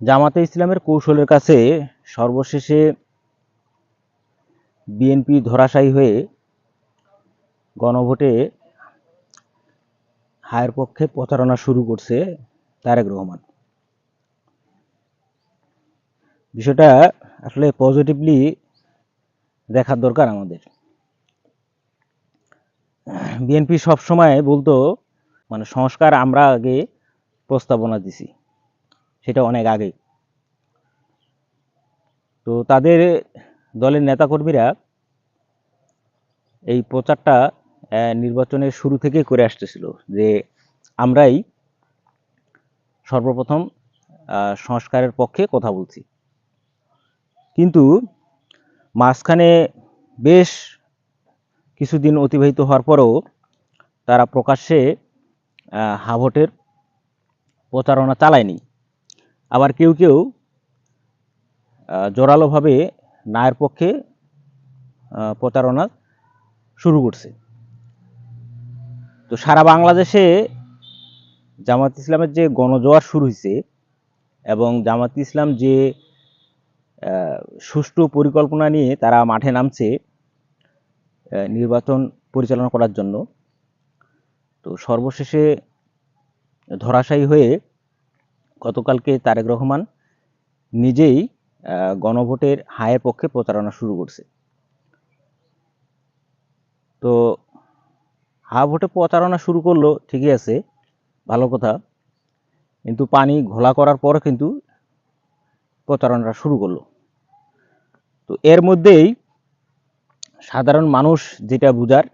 জামাতে ইসলামের কৌশলের কাছে সর্বশেষে বিএনপি ধরাশায়ী হয়ে গণভোটে হায়ের পক্ষে প্রচারণা শুরু করছে তারেক রহমান। বিষয়টা আসলে পজিটিভলি দেখার দরকার আমাদের। বিএনপি সবসময় বলতো মানে সংস্কার আমরা আগে প্রস্তাবনা দিছি। সেটা অনেক আগে তো তাদের দলের নেতাকর্মীরা এই প্রচারটা নির্বাচনের শুরু থেকেই করে আসতেছিল যে আমরাই সর্বপ্রথম সংস্কারের পক্ষে কথা বলছি। কিন্তু মাঝখানে বেশ কিছুদিন অতিবাহিত হওয়ার পরেও তারা প্রকাশ্যে আহ, হা ভোটের প্রচারণা চালায়নি। আবার কেউ কেউ জোরালোভাবে নায়ের পক্ষে প্রতারণা শুরু করছে। তো সারা বাংলাদেশে জামাত ইসলামের যে গণজোয়ার শুরু হয়েছে এবং জামাত ইসলাম যে সুষ্ঠু পরিকল্পনা নিয়ে তারা মাঠে নামছে নির্বাচন পরিচালনা করার জন্য, তো সর্বশেষে ধরাশায়ী হয়ে গতকালকে তারেক রহমান নিজেই গণভোটের হায়ের পক্ষে প্রচারণা শুরু করছে। তো হা ভোটে প্রচারণা শুরু করল, ঠিকই আছে, ভালো কথা। কিন্তু পানি ঘোলা করার পর কিন্তু প্রচারণাটা শুরু করল। তো এর মধ্যেই সাধারণ মানুষ যেটা বুঝার,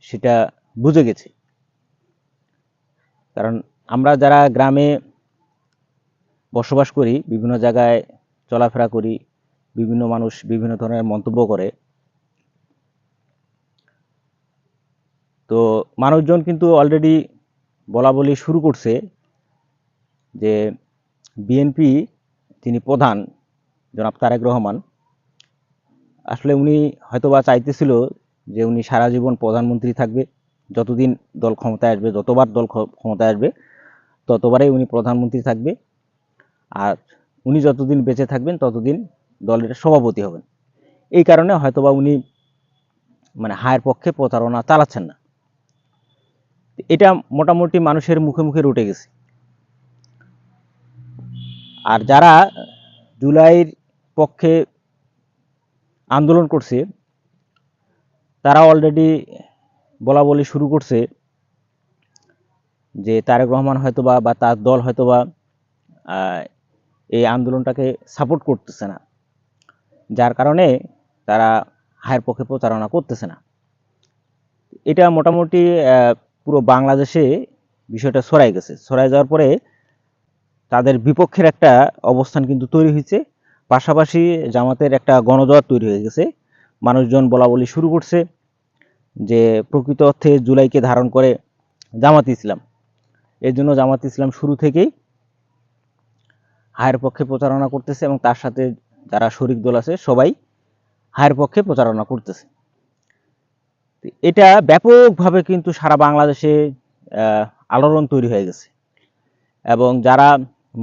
সেটা বুঝে গেছে। কারণ আমরা যারা গ্রামে বসবাস করি, বিভিন্ন জায়গায় চলাফেরা করি, বিভিন্ন মানুষ বিভিন্ন ধরনের মন্তব্য করে। তো মানুষজন কিন্তু অলরেডি বলা বলি শুরু করছে যে বিএনপি তিনি প্রধান, জনাব তারেক রহমান, আসলে উনি হয়তোবা চাইতেছিল যে উনি সারা জীবন প্রধানমন্ত্রী থাকবে, যতদিন দল ক্ষমতায় আসবে, যতবার দল ক্ষ- ক্ষমতায় আসবে, ততবারই উনি প্রধানমন্ত্রী থাকবে। আর উনি যতদিন বেঁচে থাকবেন, ততদিন দলের সভাপতি হবেন। এই কারণে হয়তোবা উনি মানে হায়ের পক্ষে প্রতারণা চালাচ্ছেন না। এটা মোটামুটি মানুষের মুখে মুখে রটে গেছে। আর যারা জুলাইয়ের পক্ষে আন্দোলন করছে, তারা অলরেডি বলা বলি শুরু করছে যে তারেক রহমান হয়তোবা বা তার দল হয়তোবা এই আন্দোলনটাকে সাপোর্ট করতেছে না। যার কারণে তারা হায়ের পক্ষে প্রচারণা করতেছে না। এটা মোটামুটি পুরো বাংলাদেশে বিষয়টা ছড়াই গেছে। ছড়াই যাওয়ার পরে তাদের বিপক্ষের একটা অবস্থান কিন্তু তৈরি হয়েছে। পাশাপাশি জামাতের একটা গণজোয়ার তৈরি হয়ে গেছে। মানুষজন বলা বলি শুরু করছে যে প্রকৃত অর্থে জুলাইকে ধারণ করে জামাত ইসলাম। এর জন্য জামাত ইসলাম শুরু থেকেই হায়ের পক্ষে প্রচারণা করতেছে এবং তার সাথে যারা শরিক দল আছে, সবাই হায়ের পক্ষে প্রচারণা করতেছে। এটা ব্যাপকভাবে কিন্তু সারা বাংলাদেশে আলোড়ন তৈরি হয়ে গেছে। এবং যারা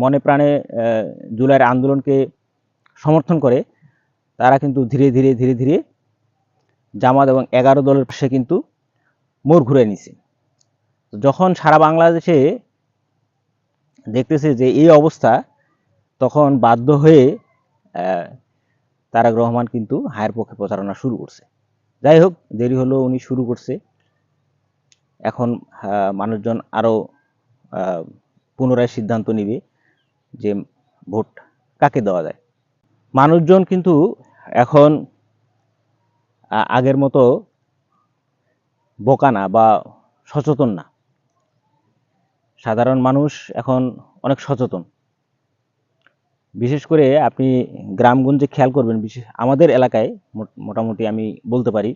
মনে প্রাণে জুলাইয়ের আন্দোলনকে সমর্থন করে, তারা কিন্তু ধীরে ধীরে ধীরে ধীরে জামাত এবং এগারো দলের পাশে কিন্তু মোড় ঘুরে নিছে। যখন সারা বাংলাদেশে দেখতেছে যে এই অবস্থা তখন বাধ্য হয়ে তারেক রহমান কিন্তু হায়ের পক্ষে প্রচারণা শুরু করছে। যাই হোক দেরি হলো উনি শুরু করছে। এখন মানুষজন আরও আহ, পুনরায় সিদ্ধান্ত নিবে যে ভোট কাকে দেওয়া যায়। মানুষজন কিন্তু এখন আগের মতো বোকা না বা সচেতন না। সাধারণ মানুষ এখন অনেক সচেতন। বিশেষ করে আপনি গ্রামগঞ্জে খেয়াল করবেন, বিশেষ আমাদের এলাকায় মোট- মোটামুটি আমি বলতে পারি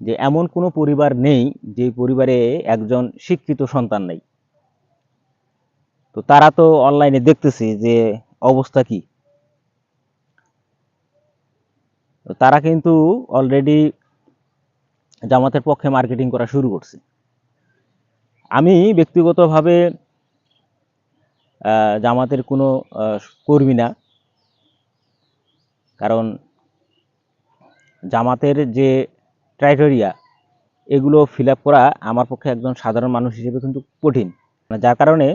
যে এমন কোনো পরিবার নেই যে পরিবারে একজন শিক্ষিত সন্তান নেই। তো তারা তো অনলাইনে দেখতেছে যে অবস্থা কি। তারা কিন্তু অলরেডি জামাতের পক্ষে মার্কেটিং করা শুরু করছে। আমি ব্যক্তিগতভাবে জামাতের কোনো কর্মী না। কারণ জামাতের যে ক্রাইটেরিয়া এগুলো ফিল করা আমার পক্ষে একজন সাধারণ মানুষ হিসেবে কিন্তু কঠিন। মানে যার কারণে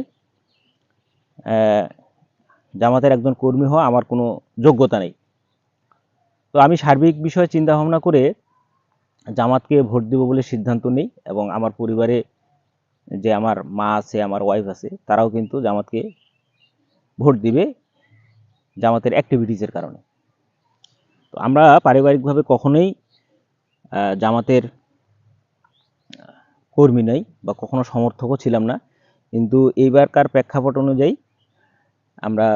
জামাতের একজন কর্মী হওয়া আমার কোনো যোগ্যতা নেই। তো আমি সার্বিক বিষয়ে চিন্তা ভাবনা করে জামাতকে ভোট দেব বলে সিদ্ধান্ত নিই এবং আমার পরিবারে যে আমার মা আছে, আমার ওয়াইফ আছে, তারাও কিন্তু জামাতকে ভোট দিবে জামাতের অ্যাক্টিভিটিসের কারণে। তো আমরা পারিবারিকভাবে কখনোই জামাতের কর্মী নই বা কখনো সমর্থকও ছিলাম না। কিন্তু এইবারকার প্রেক্ষাপট অনুযায়ী আমরা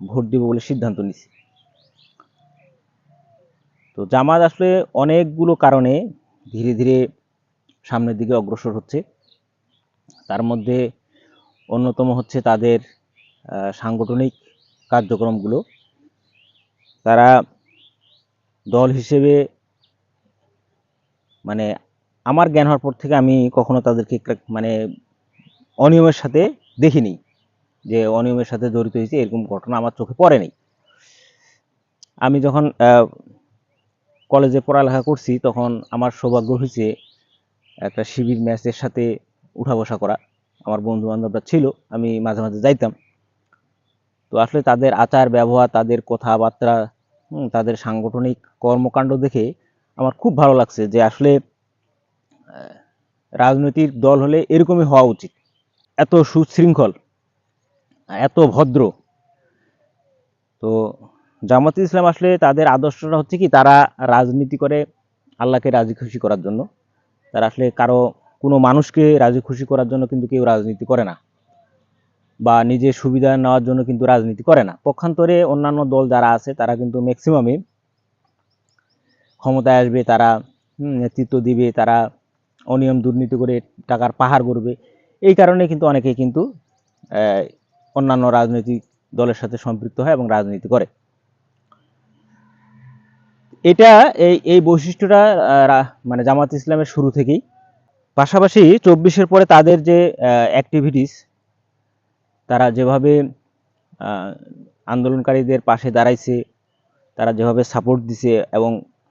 ভোট দিব বলে সিদ্ধান্ত নিছি। তো জামাত আসলে অনেকগুলো কারণে ধীরে ধীরে সামনের দিকে অগ্রসর হচ্ছে। তার মধ্যে অন্যতম হচ্ছে তাদের সাংগঠনিক কার্যক্রমগুলো। তারা দল হিসেবে মানে আমার জ্ঞান হওয়ার পর থেকে আমি কখনো তাদেরকে মানে অনিয়মের সাথে দেখিনি, যে অনিয়মের সাথে জড়িত হয়েছে, এরকম ঘটনা আমার চোখে পড়েনি আমি যখন কলেজে পড়ালেখা করছি, তখন আমার সৌভাগ্য হয়েছে একটা শিবির ম্যাচের সাথে উঠা বসা করা। আমার বন্ধু বান্ধবরা ছিল, আমি মাঝে মাঝে যাইতাম। তো আসলে তাদের আচার, ব্যবহার, তাদের কথাবার্তা তাদের সাংগঠনিক কর্মকাণ্ড দেখে আমার খুব ভালো লাগছে যে আসলে রাজনৈতিক দল হলে এরকমই হওয়া উচিত। এত সুশৃঙ্খল, এত ভদ্র। তো জামাত ইসলাম আসলে তাদের আদর্শটা হচ্ছে কি, তারা রাজনীতি করে আল্লাহকে রাজি খুশি করার জন্য। তারা আসলে কারও কোনো মানুষকে রাজি খুশি করার জন্য কিন্তু কেউ রাজনীতি করে না। বা নিজের সুবিধা নেওয়ার জন্য কিন্তু রাজনীতি করে না। পক্ষান্তরে অন্যান্য দল যারা আছে, তারা কিন্তু ম্যাক্সিমামই ক্ষমতায় আসবে, তারা নেতৃত্ব দিবে, তারা অনিয়ম দুর্নীতি করে টাকার পাহাড় করবে এই কারণে কিন্তু অনেকেই কিন্তু অন্যান্য রাজনৈতিক দলের সাথে সম্পৃক্ত হয় এবং রাজনীতি করে। এটা এই এই বৈশিষ্ট্যটা মানে জামাত ইসলামের শুরু থেকেই পাশাপাশি চব্বিশের পরে তাদের যে অ্যাক্টিভিটিস তারা যেভাবে আন্দোলনকারীদের পাশে দাঁড়াইছে, তারা যেভাবে সাপোর্ট দিছে এবং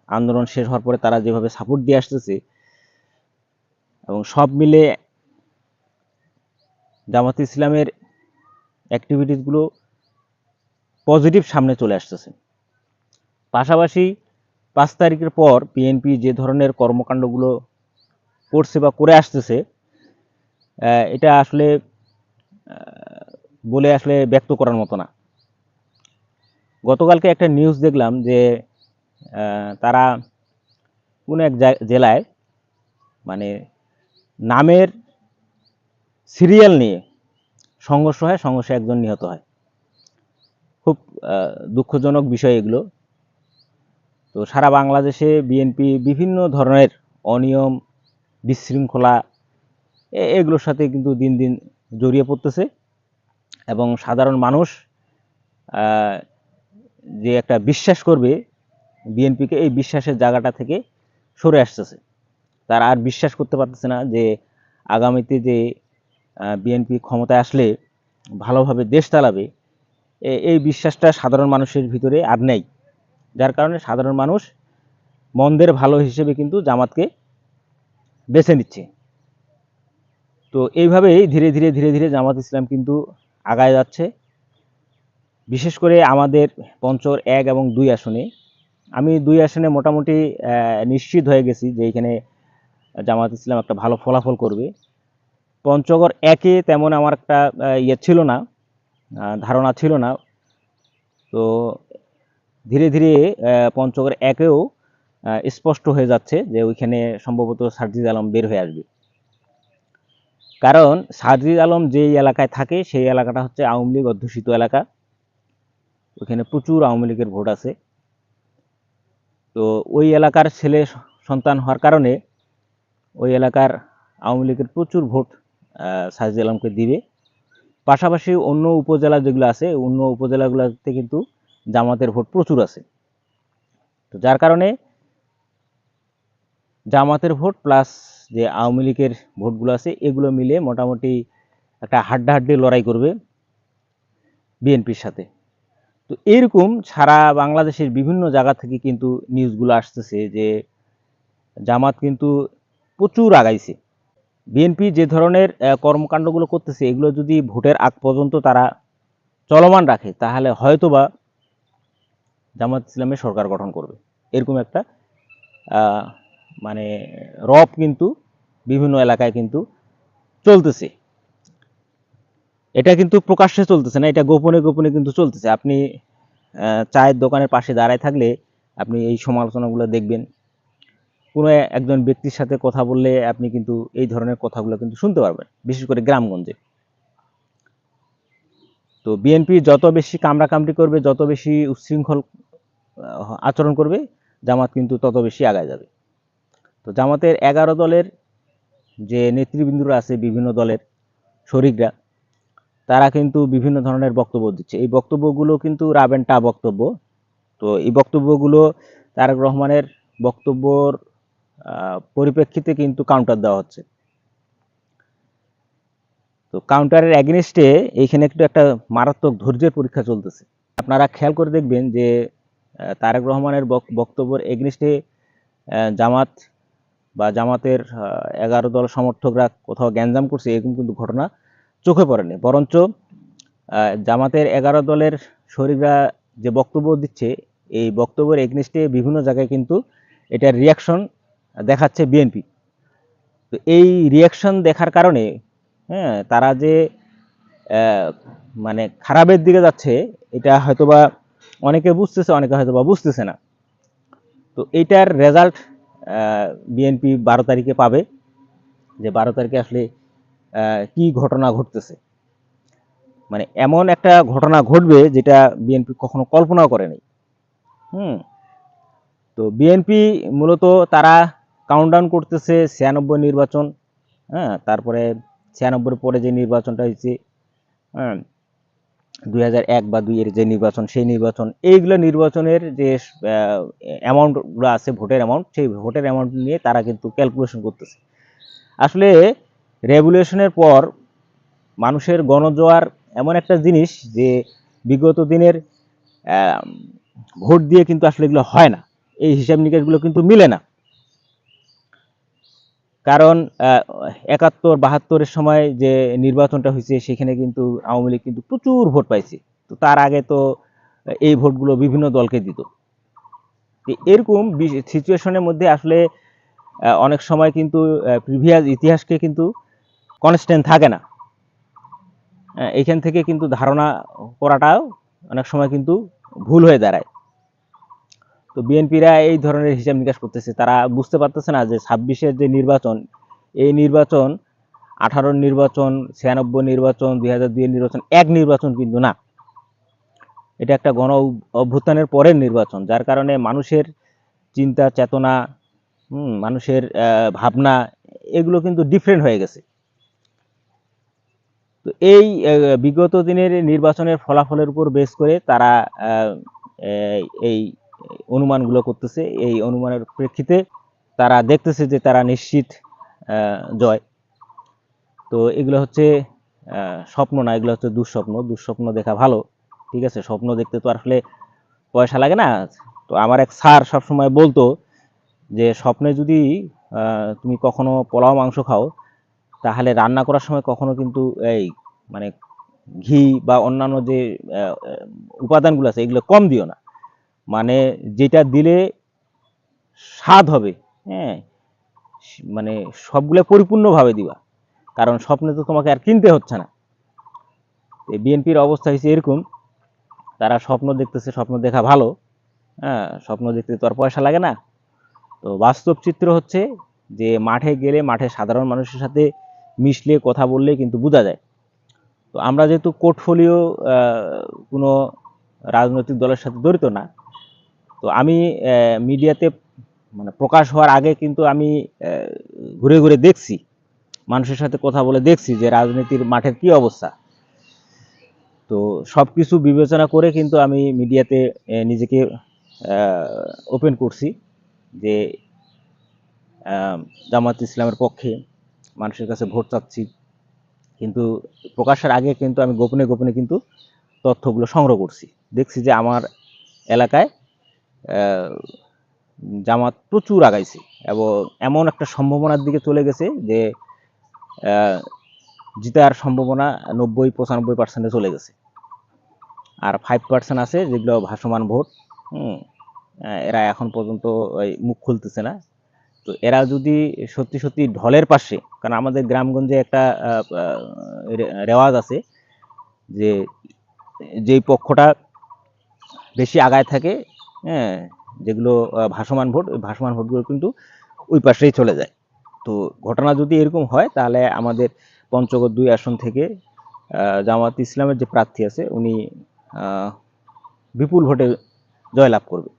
আন্দোলন শেষ হওয়ার পরে তারা যেভাবে সাপোর্ট দিয়ে আসতেছে, এবং সব মিলে জামাত ইসলামের অ্যাক্টিভিটিসগুলো পজিটিভ সামনে চলে আসতেছে। পাশাপাশি পাঁচ তারিখের পর বিএনপি যে ধরনের কর্মকাণ্ডগুলো করছে বা করে আসতেছে এটা আসলে বলে আসলে ব্যক্ত করার মতো না। গতকালকে একটা নিউজ দেখলাম যে তারা কোনো এক জেলায় মানে নামের সিরিয়াল নিয়ে সংঘর্ষ হয়, সংঘর্ষে একজন নিহত হয়। খুব দুঃখজনক বিষয় এগুলো। তো সারা বাংলাদেশে বিএনপি বিভিন্ন ধরনের অনিয়ম বিশৃঙ্খলা এগুলোর সাথে কিন্তু দিন দিন জড়িয়ে পড়তেছে এবং সাধারণ মানুষ যে একটা বিশ্বাস করবে বিএনপিকে, এই বিশ্বাসের জায়গাটা থেকে সরে আসতেছে। তারা আর বিশ্বাস করতে পারতেছে না যে আগামীতে যে বিএনপি ক্ষমতায় আসলে ভালোভাবে দেশ চালাবে এই বিশ্বাসটা সাধারণ মানুষের ভিতরে আর নেই। যার কারণে সাধারণ মানুষ মন্দের ভালো হিসেবে কিন্তু জামাতকে বেছে নিচ্ছে। তো এইভাবেই ধীরে ধীরে ধীরে ধীরে জামাত ইসলাম কিন্তু আগায় যাচ্ছে। বিশেষ করে আমাদের পঞ্চর এক এবং দুই আসনে। আমি দুই আসনে মোটামুটি নিশ্চিত হয়ে গেছি যে এখানে জামাত ইসলাম একটা ভালো ফলাফল করবে। পঞ্চগড় একে তেমন আমার একটা ইয়ে ছিল না ধারণা ছিল না। তো ধীরে ধীরে পঞ্চগড় একেও স্পষ্ট হয়ে যাচ্ছে যে ওইখানে সম্ভবত সার্জিদ আলম বের হয়ে আসবে। কারণ সার্জিদ আলম যেই এলাকায় থাকে, সেই এলাকাটা হচ্ছে আওয়ামী লীগ অধ্যুষিত এলাকা। ওইখানে প্রচুর আওয়ামী লীগের ভোট আছে। তো ওই এলাকার ছেলে সন্তান হওয়ার কারণে ওই এলাকার আওয়ামী লীগের প্রচুর ভোট সাজিদ আলমকে দিবে। পাশাপাশি অন্য উপজেলা যেগুলো আছে, অন্য উপজেলাগুলোতে কিন্তু জামাতের ভোট প্রচুর আছে। তো যার কারণে জামাতের ভোট প্লাস যে আওয়ামী লীগের ভোটগুলো আছে, এগুলো মিলে মোটামুটি একটা হাড্ডাহাড্ডি লড়াই করবে বিএনপির সাথে। তো এরকম সারা বাংলাদেশের বিভিন্ন জায়গা থেকে কিন্তু নিউজগুলো আসতেছে যে জামাত কিন্তু প্রচুর আগাইছে। বিএনপি যে ধরনের কর্মকাণ্ডগুলো করতেছে, এগুলো যদি ভোটের আগ পর্যন্ত তারা চলমান রাখে, তাহলে হয়তোবা জামাত ইসলামের সরকার গঠন করবে। এরকম একটা মানে রব কিন্তু বিভিন্ন এলাকায় কিন্তু চলতেছে। এটা কিন্তু প্রকাশ্যে চলতেছে না, এটা গোপনে গোপনে কিন্তু চলতেছে। আপনি চায়ের দোকানের পাশে দাঁড়ায় থাকলে আপনি এই সমালোচনাগুলো দেখবেন। কোনো একজন ব্যক্তির সাথে কথা বললে আপনি কিন্তু এই ধরনের কথাগুলো কিন্তু শুনতে পারবেন, বিশেষ করে গ্রামগঞ্জে। তো বিএনপি যত বেশি কামড়াকামড়ি করবে, যত বেশি উচ্ছৃঙ্খল আচরণ করবে, জামাত কিন্তু তত বেশি আগায় যাবে। তো জামাতের এগারো দলের যে নেতৃবৃন্দরা আছে বিভিন্ন দলের শরিকরা, তারা কিন্তু বিভিন্ন ধরনের বক্তব্য দিচ্ছে। এই বক্তব্যগুলো কিন্তু রাবেন টা বক্তব্য। তো এই বক্তব্যগুলো তারেক রহমানের বক্তব্যর পরিপ্রেক্ষিতে কিন্তু কাউন্টার দেওয়া হচ্ছে। তো কাউন্টারের অ্যাগেনিস্টে এইখানে একটু একটা মারাত্মক ধৈর্যের পরীক্ষা চলতেছে। আপনারা খেয়াল করে দেখবেন যে তারেক রহমানের বক- বক্তব্যের এগনিস্টে জামাত বা জামাতের এগারো দল সমর্থকরা কোথাও গ্যাঞ্জাম করছে, এরকম কিন্তু ঘটনা চোখে পড়েনি। বরঞ্চ জামাতের এগারো দলের শরীররা যে বক্তব্য দিচ্ছে, এই বক্তব্যের এগনিস্টে বিভিন্ন জায়গায় কিন্তু এটার রিয়াকশন দেখাচ্ছে বিএনপি তো এই রিয়াকশন দেখার কারণে হ্যাঁ তারা যে মানে খারাপের দিকে যাচ্ছে, এটা হয়তোবা অনেকে বুঝতেছে, অনেকে হয়তোবা বুঝতেছে না। তো এইটার রেজাল্ট বিএনপি বারো তারিখে পাবে যে বারো তারিখে আসলে কি ঘটনা ঘটতেছে। মানে এমন একটা ঘটনা ঘটবে যেটা বিএনপি কখনো কল্পনাও করেনি হুম। তো বিএনপি মূলত তারা কাউন্টডাউন করতেছে ছিয়ানব্বই নির্বাচন হ্যাঁ তারপরে ছিয়ানব্বইয়ের পরে যে নির্বাচনটা হয়েছে হ্যাঁ দুই হাজার এক বা দুইয়ের যে নির্বাচন, সেই নির্বাচন, এইগুলো নির্বাচনের যে অ্যামাউন্টগুলো আছে ভোটের অ্যামাউন্ট সেই ভোটের অ্যামাউন্ট নিয়ে তারা কিন্তু ক্যালকুলেশন করতেছে। আসলে রেগুলেশনের পর মানুষের গণজোয়ার এমন একটা জিনিস যে, বিগত দিনের ভোট দিয়ে কিন্তু আসলে এগুলো হয় না। এই হিসাব নিকাশগুলো কিন্তু মিলে না। কারণ একাত্তর, বাহাত্তরের সময় যে নির্বাচনটা হয়েছে, সেখানে কিন্তু আওয়ামী লীগ কিন্তু প্রচুর ভোট পাইছে। তো তার আগে তো এই ভোটগুলো বিভিন্ন দলকে দিত। এরকম সিচুয়েশনের মধ্যে আসলে অনেক সময় কিন্তু প্রিভিয়াস ইতিহাসকে কিন্তু কনস্ট্যান্ট থাকে না। এখান থেকে কিন্তু ধারণা করাটাও অনেক সময় কিন্তু ভুল হয়ে দাঁড়ায়। তো বিএনপিরা এই ধরনের হিসাব নিকাশ করতেছে। তারা বুঝতে পারতেছে না যে ছাব্বিশের যে নির্বাচন, এই নির্বাচন আঠারোর নির্বাচন, ছিয়ানব্বই নির্বাচন, দুই হাজার দুইয়ের নির্বাচন, এক নির্বাচন কিন্তু না। এটা একটা গণ অভ্যুত্থানের পরের নির্বাচন, যার কারণে মানুষের চিন্তা, চেতনা মানুষের ভাবনা, এগুলো কিন্তু ডিফারেন্ট হয়ে গেছে। তো এই বিগত দিনের নির্বাচনের ফলাফলের উপর বেস করে তারা এই অনুমানগুলো করতেছে, এই অনুমানের প্রেক্ষিতে তারা দেখতেছে যে তারা নিশ্চিত জয়। তো এগুলো হচ্ছে স্বপ্ন না, এগুলো হচ্ছে দুঃস্বপ্ন। দুঃস্বপ্ন দেখা ভালো, ঠিক আছে? স্বপ্ন দেখতে তো আসলে পয়সা লাগে না। তো আমার এক স্যার সবসময় বলতো যে, স্বপ্নে যদি তুমি কখনো পোলাও, মাংস খাও, তাহলে রান্না করার সময় কখনো কিন্তু এই মানে ঘি বা অন্যান্য যে উপাদানগুলো আছে, এগুলো কম দিও না। মানে যেটা দিলে স্বাদ হবে হ্যাঁ? মানে সবগুলো পরিপূর্ণভাবে দিবা। কারণ স্বপ্নে তো তোমাকে আর কিনতে হচ্ছে না। বিএনপির অবস্থা হয়েছে এরকম, তারা স্বপ্ন দেখতেছে, স্বপ্ন দেখা ভালো হ্যাঁ? স্বপ্ন দেখতে তো আর পয়সা লাগে না। তো বাস্তব চিত্র হচ্ছে যে মাঠে গেলে মাঠে সাধারণ মানুষের সাথে মিশলে, কথা বললে কিন্তু বোঝা যায়। তো আমরা যেহেতু পোর্টফোলিও কোনো রাজনৈতিক দলের সাথে জড়িত না তো আমি মিডিয়াতে মানে প্রকাশ হওয়ার আগে কিন্তু আমি ঘুরে ঘুরে দেখছি, মানুষের সাথে কথা বলে দেখছি যে রাজনীতির মাঠের কি অবস্থা। তো সব কিছু বিবেচনা করে কিন্তু আমি মিডিয়াতে নিজেকে ওপেন করছি যে জামাত ইসলামের পক্ষে মানুষের কাছে ভোট চাচ্ছি। কিন্তু প্রকাশের আগে কিন্তু আমি গোপনে গোপনে কিন্তু তথ্যগুলো সংগ্রহ করছি। দেখছি যে আমার এলাকায় জামাত প্রচুর আগাইছে এবং এমন একটা সম্ভাবনার দিকে চলে গেছে যে জিতার সম্ভাবনা নব্বই, পঁচানব্বই পার্সেন্টে চলে গেছে। আর ফাইভ পার্সেন্ট আছে, যেগুলো ভাসমান ভোট এরা এখন পর্যন্ত মুখ খুলতেছে না। তো এরা যদি সত্যি সত্যি ঢলের পাশে, কারণ আমাদের গ্রামগঞ্জে একটা রেওয়াজ আছে যে, যেই পক্ষটা বেশি আগায় থাকে হ্যাঁ যেগুলো ভাসমান ভোট, ওই ভাসমান ভোটগুলো কিন্তু ওই পাশেই চলে যায়। তো ঘটনা যদি এরকম হয়, তাহলে আমাদের পঞ্চগড় দুই আসন থেকে জামাত ইসলামের যে প্রার্থী আছে, উনি বিপুল ভোটে জয়লাভ করবে।